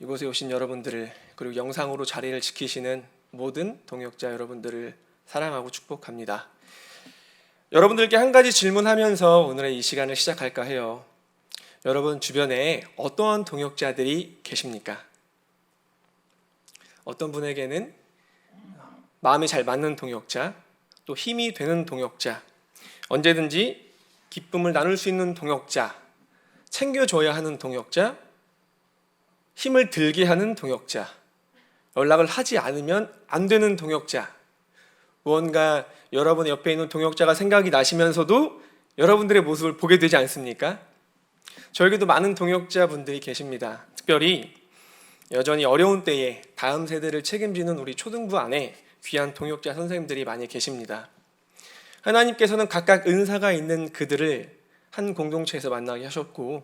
이곳에 오신 여러분들을 그리고 영상으로 자리를 지키시는 모든 동역자 여러분들을 사랑하고 축복합니다. 여러분들께 한 가지 질문하면서 오늘의 이 시간을 시작할까 해요. 여러분 주변에 어떠한 동역자들이 계십니까? 어떤 분에게는 마음이 잘 맞는 동역자, 또 힘이 되는 동역자, 언제든지 기쁨을 나눌 수 있는 동역자, 챙겨줘야 하는 동역자, 힘을 들게 하는 동역자, 연락을 하지 않으면 안 되는 동역자, 무언가 여러분 옆에 있는 동역자가 생각이 나시면서도 여러분들의 모습을 보게 되지 않습니까? 저에게도 많은 동역자분들이 계십니다. 특별히 여전히 어려운 때에 다음 세대를 책임지는 우리 초등부 안에 귀한 동역자 선생님들이 많이 계십니다. 하나님께서는 각각 은사가 있는 그들을 한 공동체에서 만나게 하셨고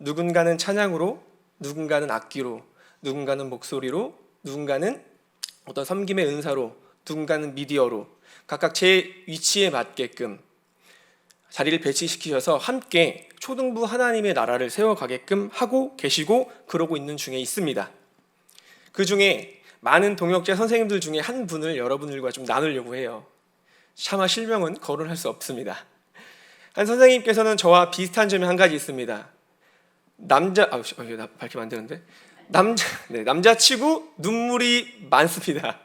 누군가는 찬양으로, 누군가는 악기로, 누군가는 목소리로, 누군가는 어떤 섬김의 은사로, 누군가는 미디어로 각각 제 위치에 맞게끔 자리를 배치시키셔서 함께 초등부 하나님의 나라를 세워가게끔 하고 계시고 그러고 있는 중에 있습니다. 그 중에 많은 동역자 선생님들 중에 한 분을 여러분들과 좀 나누려고 해요. 차마 실명은 거론할 수 없습니다. 한 선생님께서는 저와 비슷한 점이 한 가지 있습니다. 남자 아, 어, 밝히면 안 되는데 남자 네, 남자치고 눈물이 많습니다.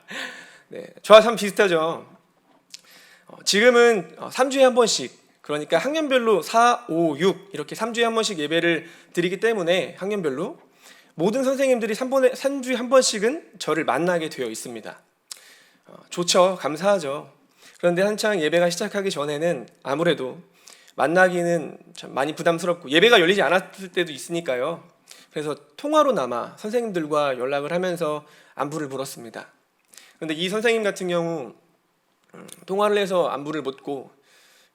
네, 저와 참 비슷하죠. 어, 지금은 어, 3주에 한 번씩 그러니까 학년별로 4, 5, 6 이렇게 3주에 한 번씩 예배를 드리기 때문에 학년별로 모든 선생님들이 3번에 3주에 한 번씩은 저를 만나게 되어 있습니다. 어, 좋죠. 감사하죠. 그런데 한창 예배가 시작하기 전에는 아무래도 만나기는 참 많이 부담스럽고 예배가 열리지 않았을 때도 있으니까요. 그래서 통화로나마 선생님들과 연락을 하면서 안부를 물었습니다. 그런데 이 선생님 같은 경우 음, 통화를 해서 안부를 묻고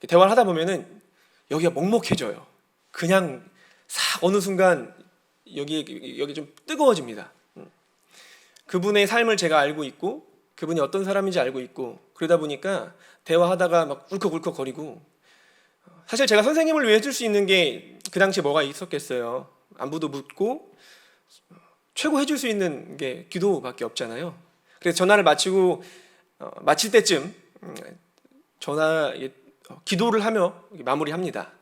대화를 하다 보면은 여기가 먹먹해져요. 그냥 싹 어느 순간 여기 여기 좀 뜨거워집니다. 음. 그분의 삶을 제가 알고 있고 그분이 어떤 사람인지 알고 있고 그러다 보니까 대화하다가 막 울컥울컥거리고 사실 제가 선생님을 위해 해줄 수 있는 게 그 당시에 뭐가 있었겠어요. 안부도 묻고 최고 해줄 수 있는 게 기도밖에 없잖아요. 그래서 전화를 마치고 어, 마칠 때쯤 음, 전화 어, 기도를 하며 마무리합니다.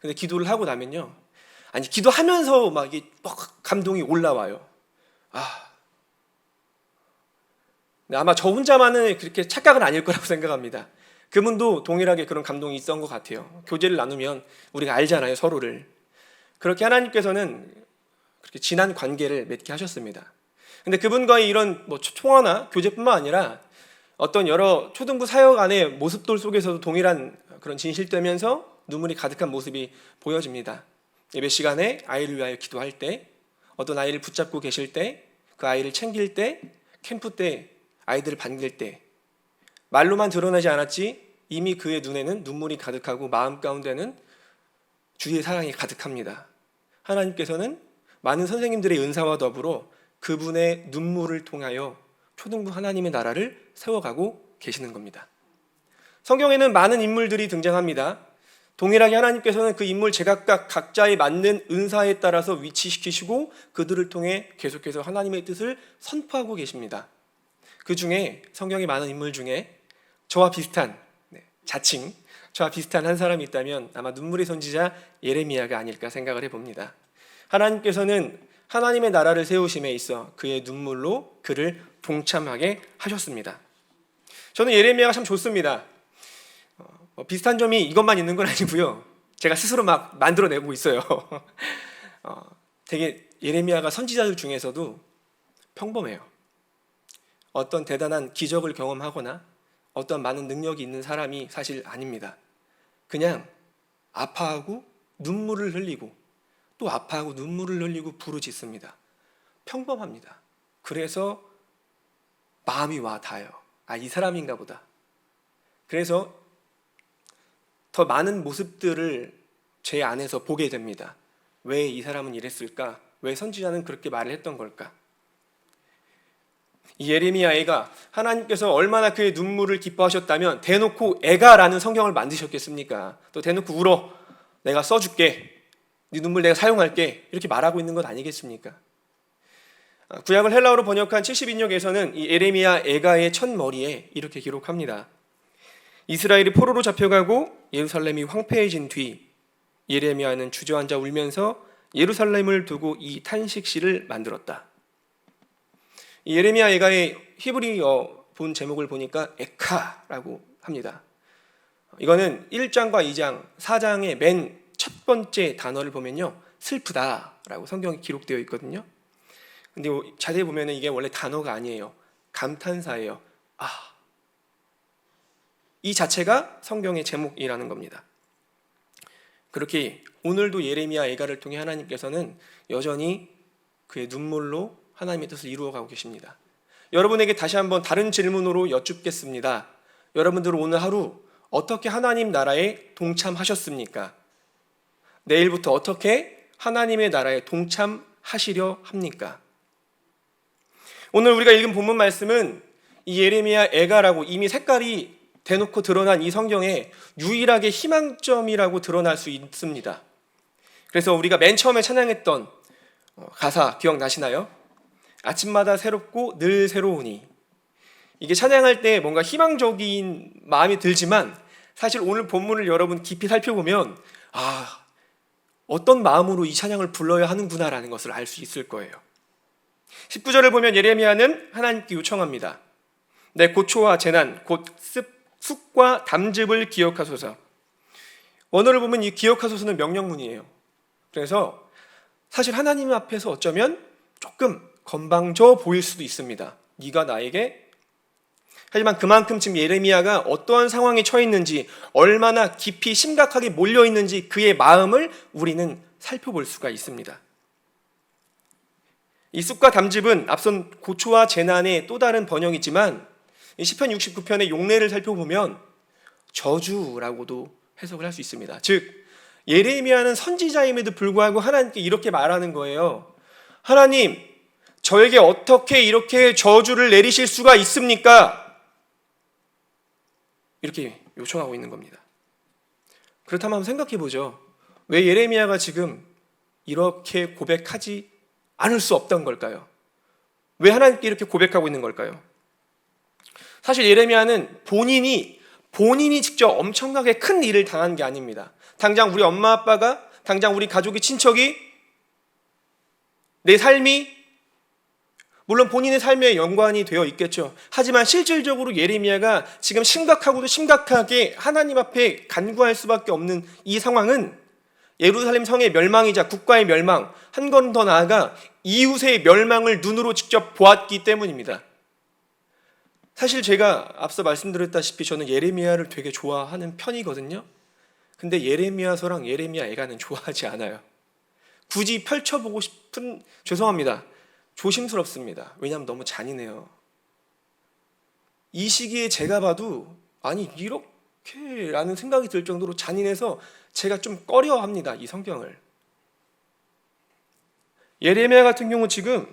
근데 기도를 하고 나면요, 아니 기도하면서 막막 감동이 올라와요. 아, 아마 저 혼자만은 그렇게 착각은 아닐 거라고 생각합니다. 그분도 동일하게 그런 감동이 있었던 것 같아요. 교제를 나누면 우리가 알잖아요, 서로를. 그렇게 하나님께서는 그렇게 진한 관계를 맺게 하셨습니다. 근데 그분과의 이런 뭐 통화나 교제뿐만 아니라 어떤 여러 초등부 사역 안의 모습들 속에서도 동일한 그런 진실되면서 눈물이 가득한 모습이 보여집니다. 예배 시간에 아이를 위하여 기도할 때, 어떤 아이를 붙잡고 계실 때, 그 아이를 챙길 때, 캠프 때, 아이들을 반길 때, 말로만 드러나지 않았지 이미 그의 눈에는 눈물이 가득하고 마음 가운데는 주의 사랑이 가득합니다. 하나님께서는 많은 선생님들의 은사와 더불어 그분의 눈물을 통하여 초등부 하나님의 나라를 세워가고 계시는 겁니다. 성경에는 많은 인물들이 등장합니다. 동일하게 하나님께서는 그 인물 제각각 각자에 맞는 은사에 따라서 위치시키시고 그들을 통해 계속해서 하나님의 뜻을 선포하고 계십니다. 그 중에 성경에 많은 인물 중에 저와 비슷한 네, 자칭 저와 비슷한 한 사람이 있다면 아마 눈물의 선지자 예레미야가 아닐까 생각을 해봅니다. 하나님께서는 하나님의 나라를 세우심에 있어 그의 눈물로 그를 동참하게 하셨습니다. 저는 예레미야가 참 좋습니다. 어, 뭐 비슷한 점이 이것만 있는 건 아니고요. 제가 스스로 막 만들어내고 있어요. 어, 되게 예레미야가 선지자들 중에서도 평범해요. 어떤 대단한 기적을 경험하거나 어떤 많은 능력이 있는 사람이 사실 아닙니다. 그냥 아파하고 눈물을 흘리고 또 아파하고 눈물을 흘리고 부르짖습니다. 평범합니다. 그래서 마음이 와 닿아요. 아, 이 사람인가 보다. 그래서 더 많은 모습들을 제 안에서 보게 됩니다. 왜 이 사람은 이랬을까? 왜 선지자는 그렇게 말을 했던 걸까? 이 예레미야 애가 하나님께서 얼마나 그의 눈물을 기뻐하셨다면 대놓고 애가라는 성경을 만드셨겠습니까? 또 대놓고 울어 내가 써줄게 네 눈물 내가 사용할게 이렇게 말하고 있는 것 아니겠습니까? 구약을 헬라어로 번역한 70인역에서는 이 에레미야 에가의 첫 머리에 이렇게 기록합니다. 이스라엘이 포로로 잡혀가고 예루살렘이 황폐해진 뒤 예레미야는 주저앉아 울면서 예루살렘을 두고 이 탄식시를 만들었다. 이 예레미야 에가의 히브리어 본 제목을 보니까 에카라고 합니다. 이거는 1장과 2장, 4장의 맨 첫 번째 단어를 보면요. 슬프다라고 성경에 기록되어 있거든요. 근데 자세히 보면 이게 원래 단어가 아니에요. 감탄사예요. 아. 이 자체가 성경의 제목이라는 겁니다. 그렇게 오늘도 예레미야 에가를 통해 하나님께서는 여전히 그의 눈물로 하나님의 뜻을 이루어가고 계십니다. 여러분에게 다시 한번 다른 질문으로 여쭙겠습니다. 여러분들 오늘 하루 어떻게 하나님 나라에 동참하셨습니까? 내일부터 어떻게 하나님의 나라에 동참하시려 합니까? 오늘 우리가 읽은 본문 말씀은 이 예레미야 에가라고 이미 색깔이 대놓고 드러난 이 성경에 유일하게 희망점이라고 드러날 수 있습니다. 그래서 우리가 맨 처음에 찬양했던 어, 가사 기억나시나요? 아침마다 새롭고 늘 새로우니 이게 찬양할 때 뭔가 희망적인 마음이 들지만 사실 오늘 본문을 여러분 깊이 살펴보면 아 어떤 마음으로 이 찬양을 불러야 하는구나라는 것을 알 수 있을 거예요. 19절을 보면 예레미야는 하나님께 요청합니다. 내 고초와 재난, 곧 습, 숙과 담즙을 기억하소서. 원어를 보면 이 기억하소서는 명령문이에요. 그래서 사실 하나님 앞에서 어쩌면 조금 건방져 보일 수도 있습니다. 네가 나에게 하지만 그만큼 지금 예레미야가 어떠한 상황에 처해 있는지 얼마나 깊이 심각하게 몰려 있는지 그의 마음을 우리는 살펴볼 수가 있습니다. 이 쑥과 담즙은 앞선 고초와 재난의 또 다른 번역이지만 시편 69편의 용례를 살펴보면 저주라고도 해석을 할 수 있습니다. 즉 예레미야는 선지자임에도 불구하고 하나님께 이렇게 말하는 거예요. 하나님, 저에게 어떻게 이렇게 저주를 내리실 수가 있습니까? 이렇게 요청하고 있는 겁니다. 그렇다면 한번 생각해 보죠. 왜 예레미야가 지금 이렇게 고백하지 않을 수 없던 걸까요? 왜 하나님께 이렇게 고백하고 있는 걸까요? 사실 예레미야는 본인이 본인이 직접 엄청나게 큰 일을 당한 게 아닙니다. 당장 우리 엄마 아빠가 당장 우리 가족이 친척이 내 삶이 물론 본인의 삶에 연관이 되어 있겠죠. 하지만 실질적으로 예레미야가 지금 심각하고도 심각하게 하나님 앞에 간구할 수밖에 없는 이 상황은 예루살렘 성의 멸망이자 국가의 멸망, 한 걸음 더 나아가 이웃의 멸망을 눈으로 직접 보았기 때문입니다. 사실 제가 앞서 말씀드렸다시피 저는 예레미야를 되게 좋아하는 편이거든요. 근데 예레미야서랑 예레미야 애가는 좋아하지 않아요. 굳이 펼쳐보고 싶은 죄송합니다. 조심스럽습니다. 왜냐하면 너무 잔인해요. 이 시기에 제가 봐도 아니 이렇게라는 생각이 들 정도로 잔인해서 제가 좀 꺼려합니다. 이 성경을. 예레미야 같은 경우 지금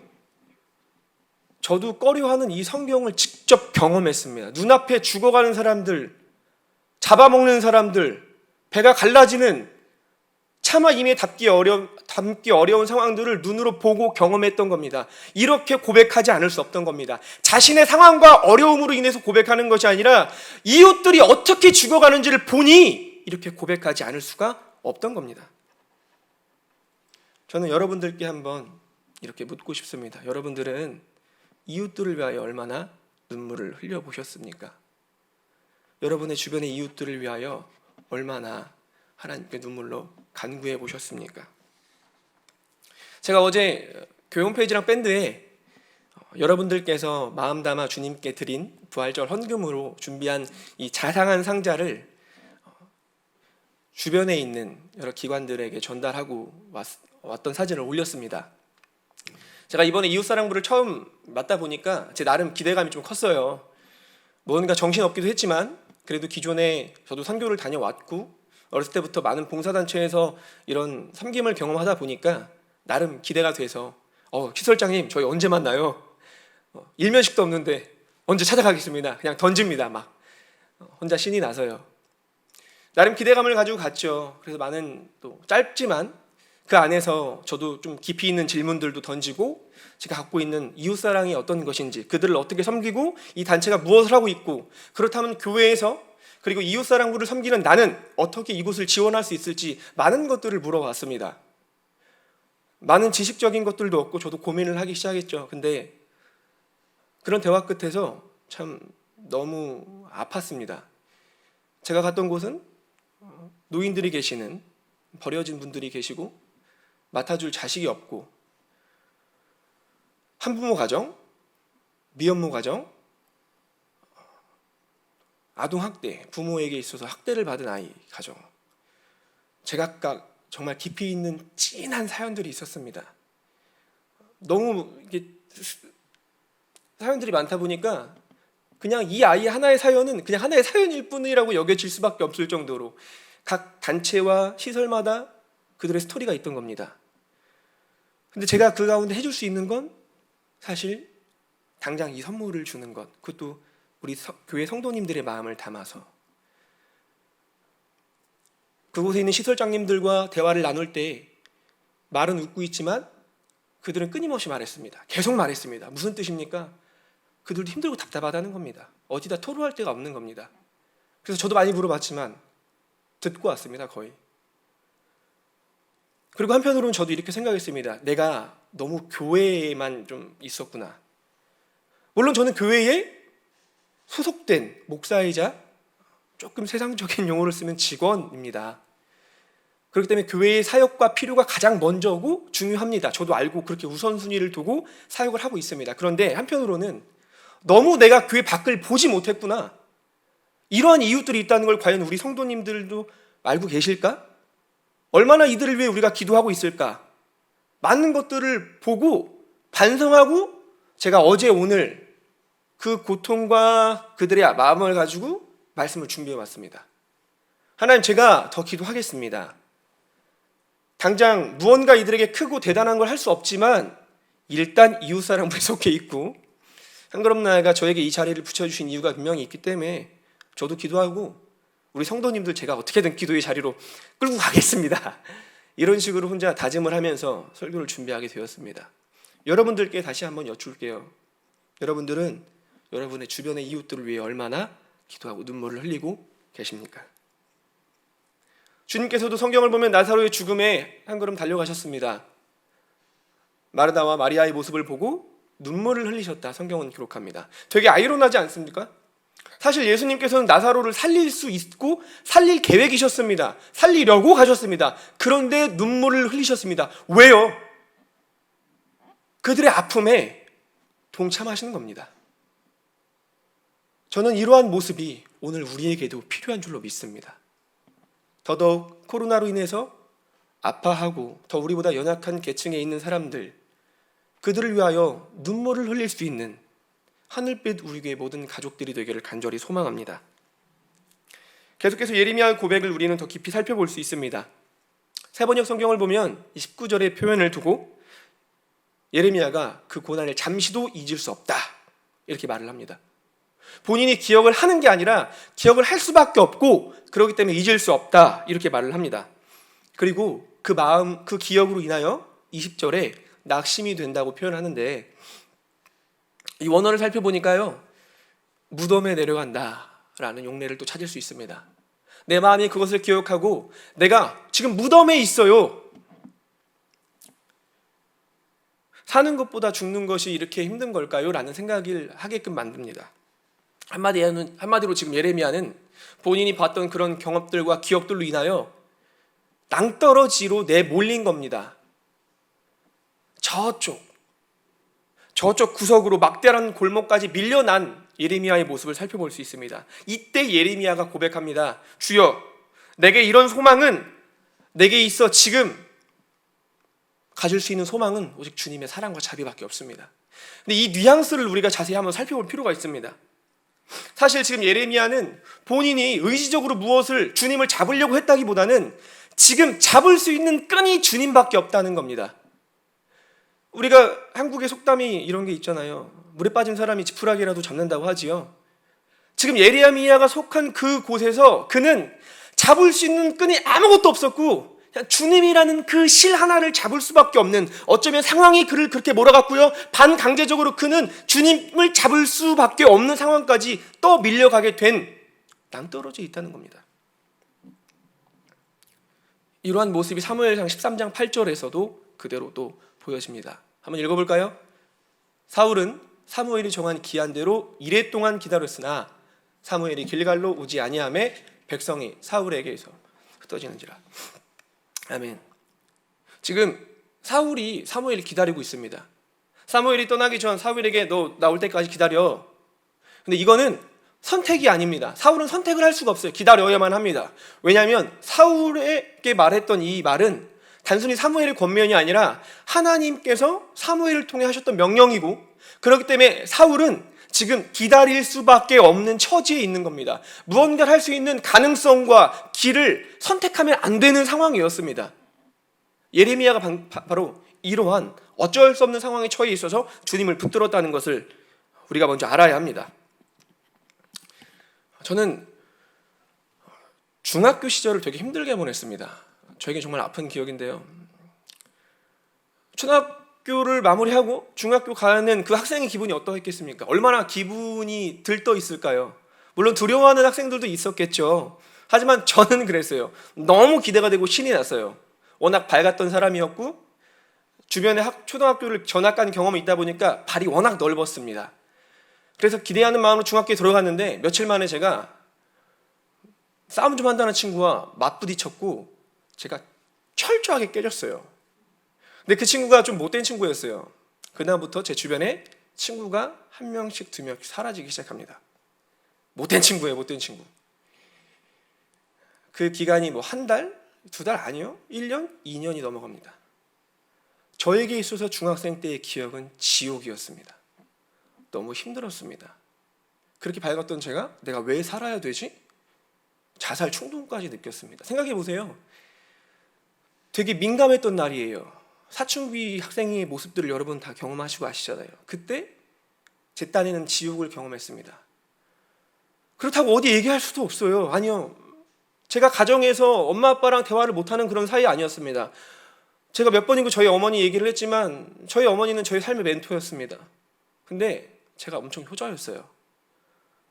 저도 꺼려하는 이 성경을 직접 경험했습니다. 눈앞에 죽어가는 사람들, 잡아먹는 사람들, 배가 갈라지는 차마 임에 담기 어려 담기 어려운 상황들을 눈으로 보고 경험했던 겁니다. 이렇게 고백하지 않을 수 없던 겁니다. 자신의 상황과 어려움으로 인해서 고백하는 것이 아니라 이웃들이 어떻게 죽어가는지를 보니 이렇게 고백하지 않을 수가 없던 겁니다. 저는 여러분들께 한번 이렇게 묻고 싶습니다. 여러분들은 이웃들을 위하여 얼마나 눈물을 흘려 보셨습니까? 여러분의 주변의 이웃들을 위하여 얼마나 하나님께 눈물로 간구해 보셨습니까? 제가 어제 교회 홈페이지랑 밴드에 여러분들께서 마음 담아 주님께 드린 부활절 헌금으로 준비한 이 자상한 상자를 주변에 있는 여러 기관들에게 전달하고 왔, 던 사진을 올렸습니다. 제가 이번에 이웃사랑부를 처음 맡다 보니까 제 나름 기대감이 좀 컸어요. 뭔가 정신없기도 했지만 그래도 기존에 저도 선교를 다녀왔고 어렸을 때부터 많은 봉사단체에서 이런 섬김을 경험하다 보니까 나름 기대가 돼서 어, 시설장님 저희 언제 만나요? 어, 일면식도 없는데 언제 찾아가겠습니다. 그냥 던집니다. 막 어, 혼자 신이 나서요. 나름 기대감을 가지고 갔죠. 그래서 많은 또 짧지만 그 안에서 저도 좀 깊이 있는 질문들도 던지고 제가 갖고 있는 이웃 사랑이 어떤 것인지 그들을 어떻게 섬기고 이 단체가 무엇을 하고 있고 그렇다면 교회에서 그리고 이웃 사랑부를 섬기는 나는 어떻게 이곳을 지원할 수 있을지 많은 것들을 물어봤습니다. 많은 지식적인 것들도 없고 저도 고민을 하기 시작했죠. 근데 그런 대화 끝에서 참 너무 아팠습니다. 제가 갔던 곳은 노인들이 계시는 버려진 분들이 계시고 맡아줄 자식이 없고 한부모 가정, 미혼모 가정, 아동 학대, 부모에게 있어서 학대를 받은 아이 가정, 제각각 정말 깊이 있는 진한 사연들이 있었습니다. 너무 이게 사연들이 많다 보니까 그냥 이 아이 하나의 사연은 그냥 하나의 사연일 뿐이라고 여겨질 수밖에 없을 정도로 각 단체와 시설마다 그들의 스토리가 있던 겁니다. 근데 제가 그 가운데 해줄 수 있는 건 사실 당장 이 선물을 주는 것, 그것도 우리 서- 교회 성도님들의 마음을 담아서 그곳에 있는 시설장님들과 대화를 나눌 때 말은 웃고 있지만 그들은 끊임없이 말했습니다. 계속 말했습니다. 무슨 뜻입니까? 그들도 힘들고 답답하다는 겁니다. 어디다 토로할 데가 없는 겁니다. 그래서 저도 많이 물어봤지만 듣고 왔습니다. 거의. 그리고 한편으로는 저도 이렇게 생각했습니다. 내가 너무 교회에만 좀 있었구나. 물론 저는 교회에 소속된 목사이자 조금 세상적인 용어를 쓰면 직원입니다. 그렇기 때문에 교회의 사역과 필요가 가장 먼저고 중요합니다. 저도 알고 그렇게 우선순위를 두고 사역을 하고 있습니다. 그런데 한편으로는 너무 내가 교회 밖을 보지 못했구나. 이러한 이웃들이 있다는 걸 과연 우리 성도님들도 알고 계실까? 얼마나 이들을 위해 우리가 기도하고 있을까? 많은 것들을 보고 반성하고 제가 어제 오늘 그 고통과 그들의 마음을 가지고 말씀을 준비해 왔습니다. 하나님 제가 더 기도하겠습니다. 당장 무언가 이들에게 크고 대단한 걸 할 수 없지만 일단 이웃 사람부에 속해 있고 한 걸음 나아가 저에게 이 자리를 붙여주신 이유가 분명히 있기 때문에 저도 기도하고 우리 성도님들 제가 어떻게든 기도의 자리로 끌고 가겠습니다. 이런 식으로 혼자 다짐을 하면서 설교를 준비하게 되었습니다. 여러분들께 다시 한번 여쭐게요. 여러분들은 여러분의 주변의 이웃들을 위해 얼마나 기도하고 눈물을 흘리고 계십니까? 주님께서도 성경을 보면 나사로의 죽음에 한 걸음 달려가셨습니다. 마르다와 마리아의 모습을 보고 눈물을 흘리셨다. 성경은 기록합니다. 되게 아이러나지 않습니까? 사실 예수님께서는 나사로를 살릴 수 있고 살릴 계획이셨습니다. 살리려고 가셨습니다. 그런데 눈물을 흘리셨습니다. 왜요? 그들의 아픔에 동참하시는 겁니다. 저는 이러한 모습이 오늘 우리에게도 필요한 줄로 믿습니다. 더더욱 코로나로 인해서 아파하고 더 우리보다 연약한 계층에 있는 사람들 그들을 위하여 눈물을 흘릴 수 있는 하늘빛 우리의 모든 가족들이 되기를 간절히 소망합니다. 계속해서 예레미야 고백을 우리는 더 깊이 살펴볼 수 있습니다. 세번역 성경을 보면 19절의 표현을 두고 예레미야가 그 고난을 잠시도 잊을 수 없다 이렇게 말을 합니다. 본인이 기억을 하는 게 아니라 기억을 할 수밖에 없고 그렇기 때문에 잊을 수 없다 이렇게 말을 합니다. 그리고 그 마음 그 기억으로 인하여 20절에 낙심이 된다고 표현하는데 이 원어를 살펴보니까요 무덤에 내려간다라는 용례를 또 찾을 수 있습니다. 내 마음이 그것을 기억하고 내가 지금 무덤에 있어요. 사는 것보다 죽는 것이 이렇게 힘든 걸까요? 라는 생각을 하게끔 만듭니다. 한마디로는, 한마디로 지금 예레미야는 본인이 봤던 그런 경험들과 기억들로 인하여 낭떠러지로 내몰린 겁니다. 저쪽, 저쪽 구석으로 막대한 골목까지 밀려난 예레미야의 모습을 살펴볼 수 있습니다. 이때 예레미야가 고백합니다. 주여, 내게 이런 소망은 내게 있어 지금 가질 수 있는 소망은 오직 주님의 사랑과 자비밖에 없습니다. 근데 이 뉘앙스를 우리가 자세히 한번 살펴볼 필요가 있습니다. 사실 지금 예레미야는 본인이 의지적으로 무엇을 주님을 잡으려고 했다기보다는 지금 잡을 수 있는 끈이 주님밖에 없다는 겁니다. 우리가 한국의 속담이 이런 게 있잖아요. 물에 빠진 사람이 지푸라기라도 잡는다고 하지요. 지금 예레미야가 속한 그 곳에서 그는 잡을 수 있는 끈이 아무것도 없었고 주님이라는 그 실 하나를 잡을 수밖에 없는 어쩌면 상황이 그를 그렇게 몰아갔고요. 반강제적으로 그는 주님을 잡을 수밖에 없는 상황까지 또 밀려가게 된 낭떠러져 있다는 겁니다. 이러한 모습이 사무엘상 13장 8절에서도 그대로 또 보여집니다. 한번 읽어볼까요? 사울은 사무엘이 정한 기한대로 이래 동안 기다렸으나 사무엘이 길갈로 오지 아니함에 백성이 사울에게서 흩어지는지라. 아멘. 지금 사울이 사무엘을 기다리고 있습니다. 사무엘이 떠나기 전 사무엘에게 너 나올 때까지 기다려. 근데 이거는 선택이 아닙니다. 사울은 선택을 할 수가 없어요. 기다려야만 합니다. 왜냐하면 사울에게 말했던 이 말은 단순히 사무엘의 권면이 아니라 하나님께서 사무엘을 통해 하셨던 명령이고 그렇기 때문에 사울은 지금 기다릴 수밖에 없는 처지에 있는 겁니다. 무언가를 할 수 있는 가능성과 길을 선택하면 안 되는 상황이었습니다. 예레미야가 바로 이러한 어쩔 수 없는 상황에 처해 있어서 주님을 붙들었다는 것을 우리가 먼저 알아야 합니다. 저는 중학교 시절을 되게 힘들게 보냈습니다. 저에게 정말 아픈 기억인데요. 초등 학교를 마무리하고 중학교 가는 그 학생의 기분이 어떠했겠습니까? 얼마나 기분이 들떠 있을까요? 물론 두려워하는 학생들도 있었겠죠. 하지만 저는 그랬어요. 너무 기대가 되고 신이 났어요. 워낙 밝았던 사람이었고 주변에 학, 초등학교를 전학 간 경험이 있다 보니까 발이 워낙 넓었습니다. 그래서 기대하는 마음으로 중학교에 들어갔는데 며칠 만에 제가 싸움 좀 한다는 친구와 맞부딪혔고 제가 철저하게 깨졌어요. 근데 그 친구가 좀 못된 친구였어요. 그다음부터 제 주변에 친구가 한 명씩 두 명씩 사라지기 시작합니다. 못된 친구예요, 못된 친구. 그 기간이 뭐 한 달, 두 달 아니요, 1년, 2년이 넘어갑니다. 저에게 있어서 중학생 때의 기억은 지옥이었습니다. 너무 힘들었습니다. 그렇게 밝았던 제가 내가 왜 살아야 되지? 자살 충동까지 느꼈습니다. 생각해 보세요. 되게 민감했던 날이에요. 사춘기 학생의 모습들을 여러분 다 경험하시고 아시잖아요. 그때 제 딴에는 지옥을 경험했습니다. 그렇다고 어디 얘기할 수도 없어요. 아니요. 제가 가정에서 엄마 아빠랑 대화를 못하는 그런 사이 아니었습니다. 제가 몇 번이고 저희 어머니 얘기를 했지만 저희 어머니는 저희 삶의 멘토였습니다. 근데 제가 엄청 효자였어요.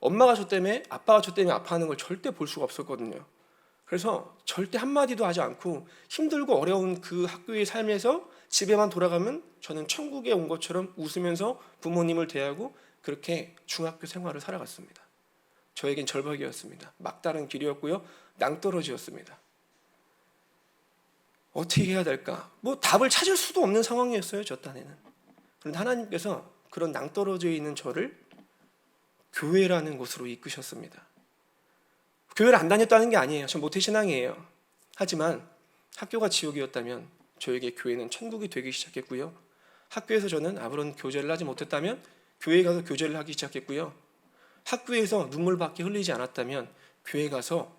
엄마가 저 때문에 아빠가 저 때문에 아파하는 걸 절대 볼 수가 없었거든요. 그래서 절대 한마디도 하지 않고 힘들고 어려운 그 학교의 삶에서 집에만 돌아가면 저는 천국에 온 것처럼 웃으면서 부모님을 대하고 그렇게 중학교 생활을 살아갔습니다. 저에겐 절박이었습니다. 막다른 길이었고요. 낭떠러지였습니다. 어떻게 해야 될까? 뭐 답을 찾을 수도 없는 상황이었어요. 저 딴에는. 그런데 하나님께서 그런 낭떠러져 있는 저를 교회라는 곳으로 이끄셨습니다. 교회를 안 다녔다는 게 아니에요. 전 모태신앙이에요. 하지만 학교가 지옥이었다면 저에게 교회는 천국이 되기 시작했고요. 학교에서 저는 아무런 교제를 하지 못했다면 교회에 가서 교제를 하기 시작했고요. 학교에서 눈물밖에 흘리지 않았다면 교회 가서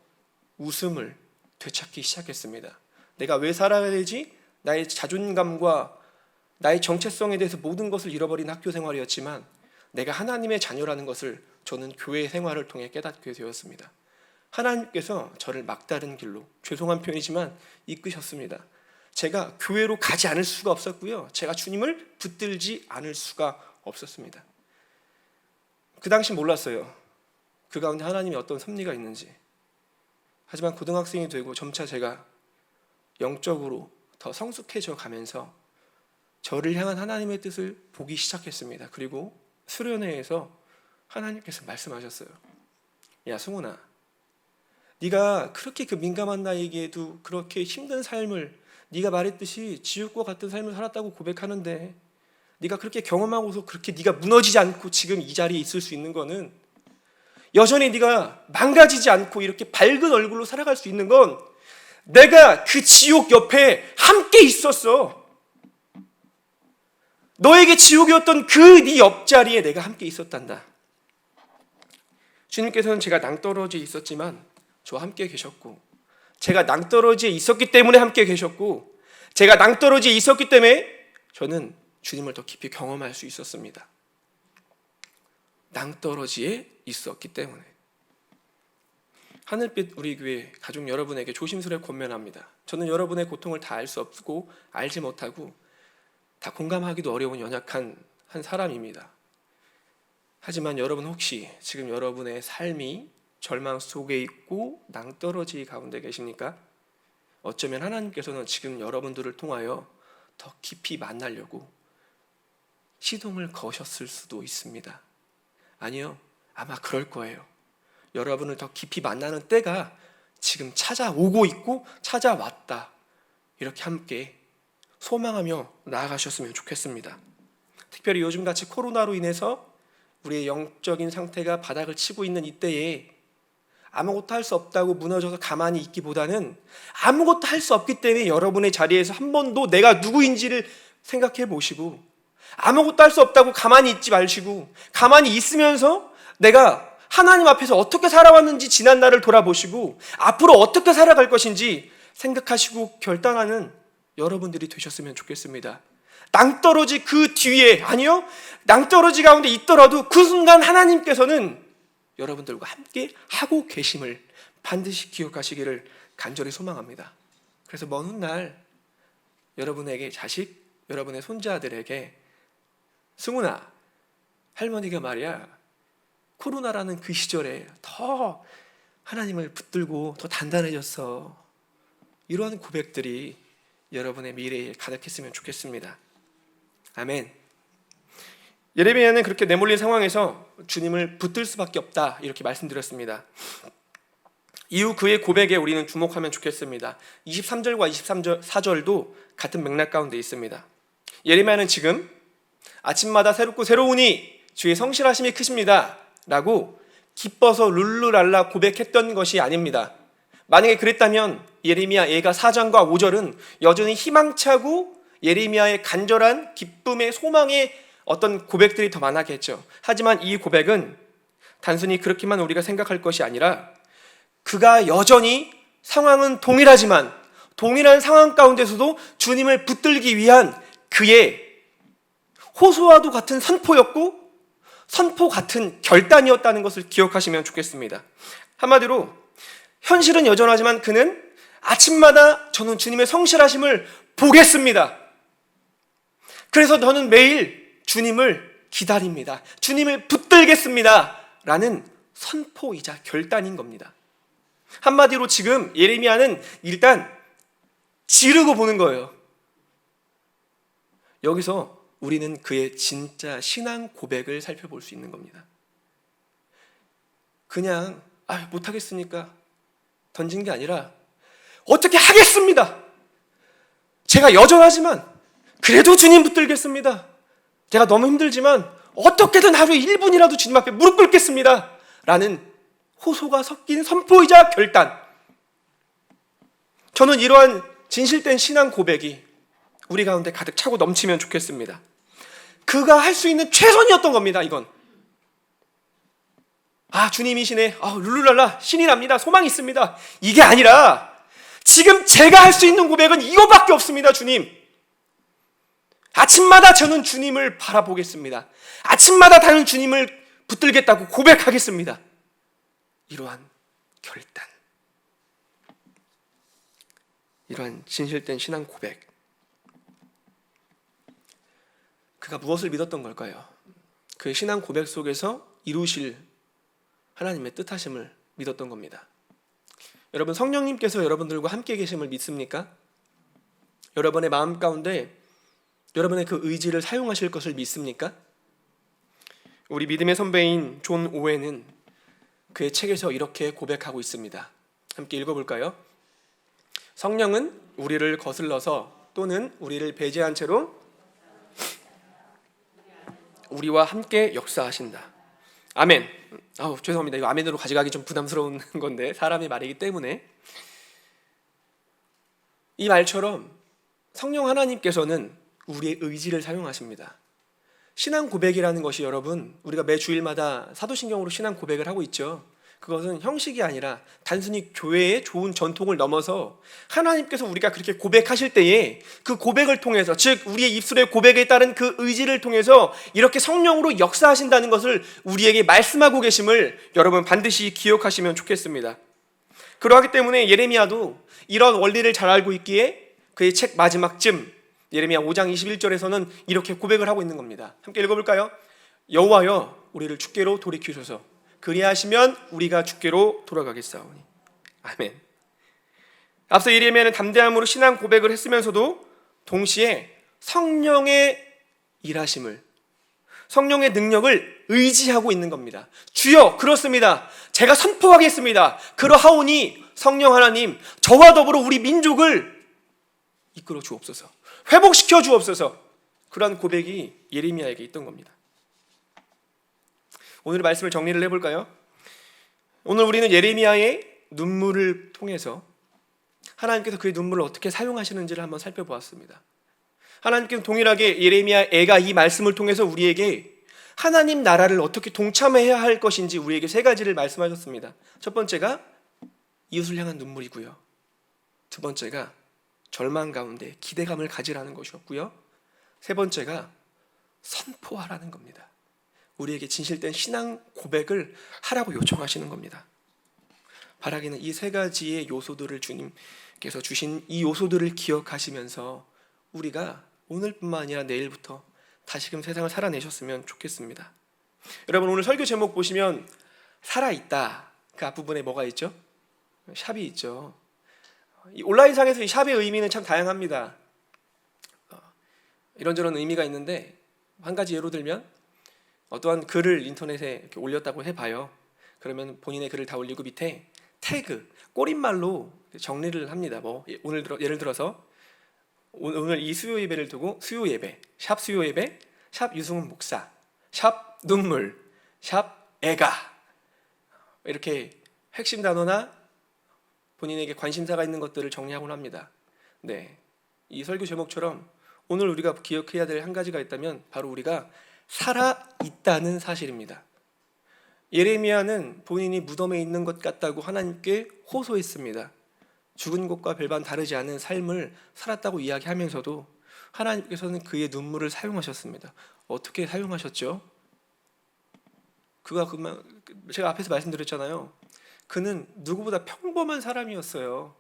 웃음을 되찾기 시작했습니다. 내가 왜 살아야 되지? 나의 자존감과 나의 정체성에 대해서 모든 것을 잃어버린 학교 생활이었지만 내가 하나님의 자녀라는 것을 저는 교회 생활을 통해 깨닫게 되었습니다. 하나님께서 저를 막다른 길로 죄송한 표현이지만 이끄셨습니다. 제가 교회로 가지 않을 수가 없었고요. 제가 주님을 붙들지 않을 수가 없었습니다. 그 당시 몰랐어요. 그 가운데 하나님이 어떤 섭리가 있는지. 하지만 고등학생이 되고 점차 제가 영적으로 더 성숙해져 가면서 저를 향한 하나님의 뜻을 보기 시작했습니다. 그리고 수련회에서 하나님께서 말씀하셨어요. 야 승훈아, 네가 그렇게 그 민감한 나에게도 그렇게 힘든 삶을 네가 말했듯이 지옥과 같은 삶을 살았다고 고백하는데 네가 그렇게 경험하고서 그렇게 네가 무너지지 않고 지금 이 자리에 있을 수 있는 거는 여전히 네가 망가지지 않고 이렇게 밝은 얼굴로 살아갈 수 있는 건 내가 그 지옥 옆에 함께 있었어. 너에게 지옥이었던 그 네 옆자리에 내가 함께 있었단다. 주님께서는 제가 낭떠러져 있었지만 저와 함께 계셨고 제가 낭떠러지에 있었기 때문에 함께 계셨고 제가 낭떠러지에 있었기 때문에 저는 주님을 더 깊이 경험할 수 있었습니다. 낭떠러지에 있었기 때문에 하늘빛 우리 교회 가족 여러분에게 조심스레 권면합니다. 저는 여러분의 고통을 다 알 수 없고 알지 못하고 다 공감하기도 어려운 연약한 한 사람입니다. 하지만 여러분 혹시 지금 여러분의 삶이 절망 속에 있고 낭떠러지 가운데 계십니까? 어쩌면 하나님께서는 지금 여러분들을 통하여 더 깊이 만나려고 시동을 거셨을 수도 있습니다. 아니요, 아마 그럴 거예요. 여러분을 더 깊이 만나는 때가 지금 찾아오고 있고 찾아왔다. 이렇게 함께 소망하며 나아가셨으면 좋겠습니다. 특별히 요즘같이 코로나로 인해서 우리의 영적인 상태가 바닥을 치고 있는 이때에 아무것도 할 수 없다고 무너져서 가만히 있기보다는 아무것도 할 수 없기 때문에 여러분의 자리에서 한 번도 내가 누구인지를 생각해 보시고 아무것도 할 수 없다고 가만히 있지 마시고 가만히 있으면서 내가 하나님 앞에서 어떻게 살아왔는지 지난 날을 돌아보시고 앞으로 어떻게 살아갈 것인지 생각하시고 결단하는 여러분들이 되셨으면 좋겠습니다. 낭떠러지 그 뒤에 아니요 낭떠러지 가운데 있더라도 그 순간 하나님께서는 여러분들과 함께 하고 계심을 반드시 기억하시기를 간절히 소망합니다. 그래서 먼 훗날 여러분에게 자식, 여러분의 손자들에게 승훈아, 할머니가 말이야 코로나라는 그 시절에 더 하나님을 붙들고 더 단단해졌어. 이러한 고백들이 여러분의 미래에 가득했으면 좋겠습니다. 아멘. 예레미야는 그렇게 내몰린 상황에서 주님을 붙들 수밖에 없다 이렇게 말씀드렸습니다. 이후 그의 고백에 우리는 주목하면 좋겠습니다. 23절과 23절 4절도 같은 맥락 가운데 있습니다. 예레미야는 지금 아침마다 새롭고 새로우니 주의 성실하심이 크십니다. 라고 기뻐서 룰루랄라 고백했던 것이 아닙니다. 만약에 그랬다면 예레미야 예가 4장과 5절은 여전히 희망차고 예레미야의 간절한 기쁨의 소망의 어떤 고백들이 더 많았겠죠. 하지만 이 고백은 단순히 그렇게만 우리가 생각할 것이 아니라 그가 여전히 상황은 동일하지만 동일한 상황 가운데서도 주님을 붙들기 위한 그의 호소와도 같은 선포였고 선포 같은 결단이었다는 것을 기억하시면 좋겠습니다. 한마디로 현실은 여전하지만 그는 아침마다 저는 주님의 성실하심을 보겠습니다. 그래서 저는 매일 주님을 기다립니다. 주님을 붙들겠습니다. 라는 선포이자 결단인 겁니다. 한마디로 지금 예레미야는 일단 지르고 보는 거예요. 여기서 우리는 그의 진짜 신앙 고백을 살펴볼 수 있는 겁니다. 그냥 아, 못하겠으니까 던진 게 아니라 어떻게 하겠습니다. 제가 여전하지만 그래도 주님 붙들겠습니다. 제가 너무 힘들지만 어떻게든 하루 1분이라도 주님 앞에 무릎 꿇겠습니다. 라는 호소가 섞인 선포이자 결단. 저는 이러한 진실된 신앙 고백이 우리 가운데 가득 차고 넘치면 좋겠습니다. 그가 할 수 있는 최선이었던 겁니다, 이건. 아, 주님이시네. 아, 룰루랄라. 신이 납니다. 소망이 있습니다. 이게 아니라 지금 제가 할 수 있는 고백은 이거밖에 없습니다, 주님. 아침마다 저는 주님을 바라보겠습니다. 아침마다 다른 주님을 붙들겠다고 고백하겠습니다. 이러한 결단. 이러한 진실된 신앙 고백. 그가 무엇을 믿었던 걸까요? 그 신앙 고백 속에서 이루실 하나님의 뜻하심을 믿었던 겁니다. 여러분 성령님께서 여러분들과 함께 계심을 믿습니까? 여러분의 마음 가운데 여러분의 그 의지를 사용하실 것을 믿습니까? 우리 믿음의 선배인 존 오웬은 그의 책에서 이렇게 고백하고 있습니다. 함께 읽어볼까요? 성령은 우리를 거슬러서 또는 우리를 배제한 채로 우리와 함께 역사하신다. 아멘. 아우 죄송합니다. 이거 아멘으로 가져가기 좀 부담스러운 건데 사람의 말이기 때문에 이 말처럼 성령 하나님께서는 우리의 의지를 사용하십니다. 신앙 고백이라는 것이 여러분 우리가 매 주일마다 사도신경으로 신앙 고백을 하고 있죠. 그것은 형식이 아니라 단순히 교회의 좋은 전통을 넘어서 하나님께서 우리가 그렇게 고백하실 때에 그 고백을 통해서 즉 우리의 입술의 고백에 따른 그 의지를 통해서 이렇게 성령으로 역사하신다는 것을 우리에게 말씀하고 계심을 여러분 반드시 기억하시면 좋겠습니다. 그러하기 때문에 예레미야도 이런 원리를 잘 알고 있기에 그의 책 마지막쯤 예레미야 5장 21절에서는 이렇게 고백을 하고 있는 겁니다. 함께 읽어볼까요? 여호와여 우리를 주께로 돌이키소서 그리하시면 우리가 주께로 돌아가겠사오니 아멘. 앞서 예레미야는 담대함으로 신앙 고백을 했으면서도 동시에 성령의 일하심을 성령의 능력을 의지하고 있는 겁니다. 주여 그렇습니다. 제가 선포하겠습니다. 그러하오니 성령 하나님 저와 더불어 우리 민족을 이끌어 주옵소서. 회복시켜 주옵소서. 그러한 고백이 예레미야에게 있던 겁니다. 오늘의 말씀을 정리를 해볼까요? 오늘 우리는 예레미야의 눈물을 통해서 하나님께서 그의 눈물을 어떻게 사용하시는지를 한번 살펴보았습니다. 하나님께서 동일하게 예레미야 애가 이 말씀을 통해서 우리에게 하나님 나라를 어떻게 동참해야 할 것인지 우리에게 세 가지를 말씀하셨습니다. 첫 번째가 이웃을 향한 눈물이고요. 두 번째가 절망 가운데 기대감을 가지라는 것이었고요. 세 번째가 선포하라는 겁니다. 우리에게 진실된 신앙 고백을 하라고 요청하시는 겁니다. 바라기는 이 세 가지의 요소들을 주님께서 주신 이 요소들을 기억하시면서 우리가 오늘뿐만 아니라 내일부터 다시금 세상을 살아내셨으면 좋겠습니다. 여러분 오늘 설교 제목 보시면 살아 있다 그 앞부분에 뭐가 있죠? 샵이 있죠. 이 온라인상에서 이 샵의 의미는 참 다양합니다. 어, 이런저런 의미가 있는데 한 가지 예로 들면 어떠한 글을 인터넷에 올렸다고 해봐요. 그러면 본인의 글을 다 올리고 밑에 태그 꼬릿말로 정리를 합니다. 뭐 예, 오늘 들어, 예를 들어서 오늘 이 수요 예배를 두고 수요 예배, 샵 수요 예배, 샵 유승훈 목사, 샵 눈물, 샵 애가 이렇게 핵심 단어나 본인에게 관심사가 있는 것들을 정리하곤 합니다. 네, 이 설교 제목처럼 오늘 우리가 기억해야 될 한 가지가 있다면 바로 우리가 살아 있다는 사실입니다. 예레미야는 본인이 무덤에 있는 것 같다고 하나님께 호소했습니다. 죽은 것과 별반 다르지 않은 삶을 살았다고 이야기하면서도 하나님께서는 그의 눈물을 사용하셨습니다. 어떻게 사용하셨죠? 그가 그만 제가 앞에서 말씀드렸잖아요. 그는 누구보다 평범한 사람이었어요.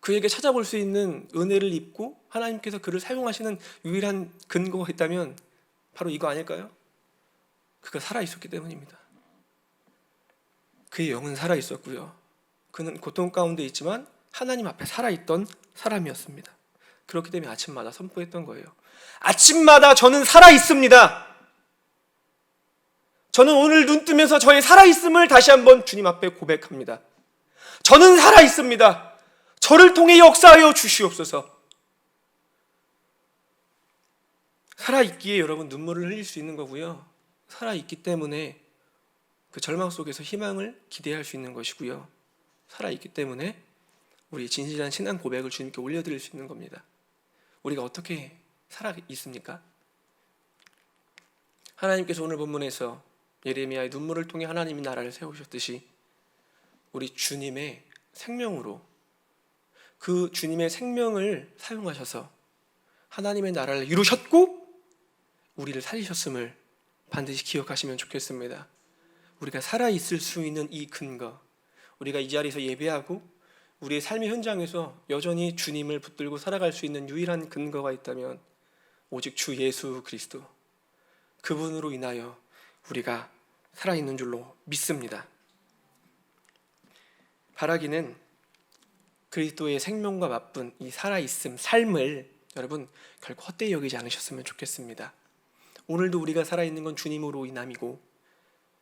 그에게 찾아볼 수 있는 은혜를 입고 하나님께서 그를 사용하시는 유일한 근거가 있다면 바로 이거 아닐까요? 그가 살아 있었기 때문입니다. 그의 영은 살아 있었고요. 그는 고통 가운데 있지만 하나님 앞에 살아 있던 사람이었습니다. 그렇기 때문에 아침마다 선포했던 거예요. 아침마다 저는 살아 있습니다. 저는 오늘 눈 뜨면서 저의 살아 있음을 다시 한번 주님 앞에 고백합니다. 저는 살아 있습니다. 저를 통해 역사하여 주시옵소서. 살아 있기에 여러분 눈물을 흘릴 수 있는 거고요. 살아 있기 때문에 그 절망 속에서 희망을 기대할 수 있는 것이고요. 살아 있기 때문에 우리 진실한 신앙 고백을 주님께 올려드릴 수 있는 겁니다. 우리가 어떻게 살아 있습니까? 하나님께서 오늘 본문에서 예레미야의 눈물을 통해 하나님이 나라를 세우셨듯이 우리 주님의 생명으로 그 주님의 생명을 사용하셔서 하나님의 나라를 이루셨고 우리를 살리셨음을 반드시 기억하시면 좋겠습니다. 우리가 살아 있을 수 있는 이 근거, 우리가 이 자리에서 예배하고 우리의 삶의 현장에서 여전히 주님을 붙들고 살아갈 수 있는 유일한 근거가 있다면 오직 주 예수 그리스도 그분으로 인하여 우리가 살아있는 줄로 믿습니다. 바라기는 그리스도의 생명과 맞붙은 이 살아있음, 삶을 여러분 결코 헛되이 여기지 않으셨으면 좋겠습니다. 오늘도 우리가 살아있는 건 주님으로 인함이고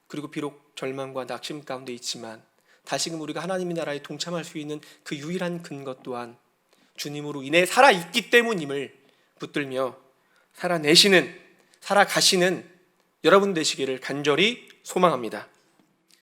그리고 비록 절망과 낙심 가운데 있지만 다시금 우리가 하나님의 나라에 동참할 수 있는 그 유일한 근거 또한 주님으로 인해 살아있기 때문임을 붙들며 살아내시는 살아가시는 여러분 되시기를 간절히 소망합니다.